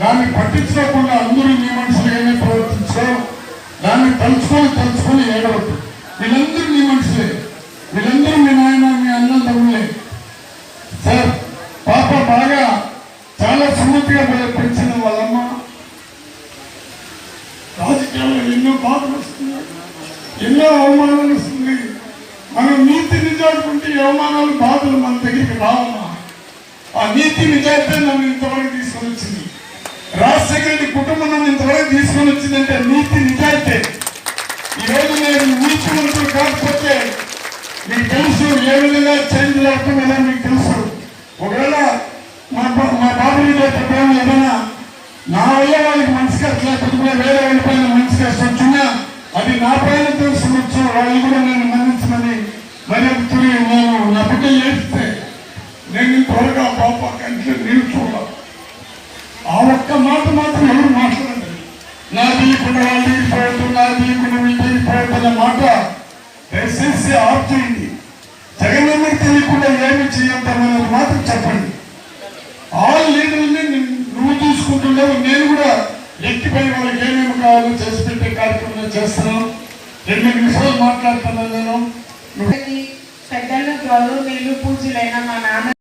దాన్ని పట్టించుకోకుండా అందరూ మీ మనుషులు ఏమీ ప్రవర్తించారో దాన్ని తలుచుకొని తలుచుకొని ఏడవద్దు. వీళ్ళందరూ మీ మనుషులే. వీళ్ళందరూ మీ నాయన మీ అన్నం తమ్ములే సార్ పాప బాగా చాలా సుమతిగా పెంచిన వాళ్ళమ్మ. రాజకీయాల్లో ఎన్నో బాధలు వస్తున్నాయి. ఎన్నో అవమానాలు వస్తుంది మనం నీతి నిజాలు ఉంటే అవమానాలు బాధలు మన దగ్గరికి రావమ్మా. ఆ నీతి నిజాయితే నన్ను ఇంతవరకు రాజశేఖర కుటుంబం నన్ను ఇంతవరకు తీసుకొని వచ్చిందంటే నీతి నిజాయితీ. ఈరోజు నేను నీతి మంత్రులు కాకపోతే మీకు తెలుసు ఏ విధంగా చేంజ్ లేకుండా మీకు తెలుసు. ఒకవేళ మా మా బాబు ప్రేమ ఏదైనా నా వల్ల వాళ్ళకి మనసు కష్టం లేకపోతే వేరే వాళ్ళ పైన మనసు కష్టం వచ్చినా అది నా పైన తెలుసుకోవచ్చు వాళ్ళు కూడా నేను మన్నించమని మరి నేను నా బిడ్డ చేస్తే నేను త్వరగా పాప కంటే నీళ్ళు చూడాలి. నా దీయకుండా వాళ్ళు దిగిపోవద్దు నా దీయకుండా వీళ్ళు దిగిపోవద్దు అనే మాట దయచేసి ఆపుతుంది. చేయండి జగన్మోహన్ తెలియకుండా ఏమి చేయంతమన్నది మాత్రం చెప్పండి. ఆల్ లీడర్ని నువ్వు చూసుకుంటున్నావు నేను కూడా ఎక్కిపోయి వాళ్ళకి ఏమేమి కావాలో చేసి పెట్టే కార్యక్రమం చేస్తున్నాను రెండు నిమిషాలు మాట్లాడుతున్నాను నేను. పెద్దలు గౌరవనీయులు పూజలైన మా నాన్న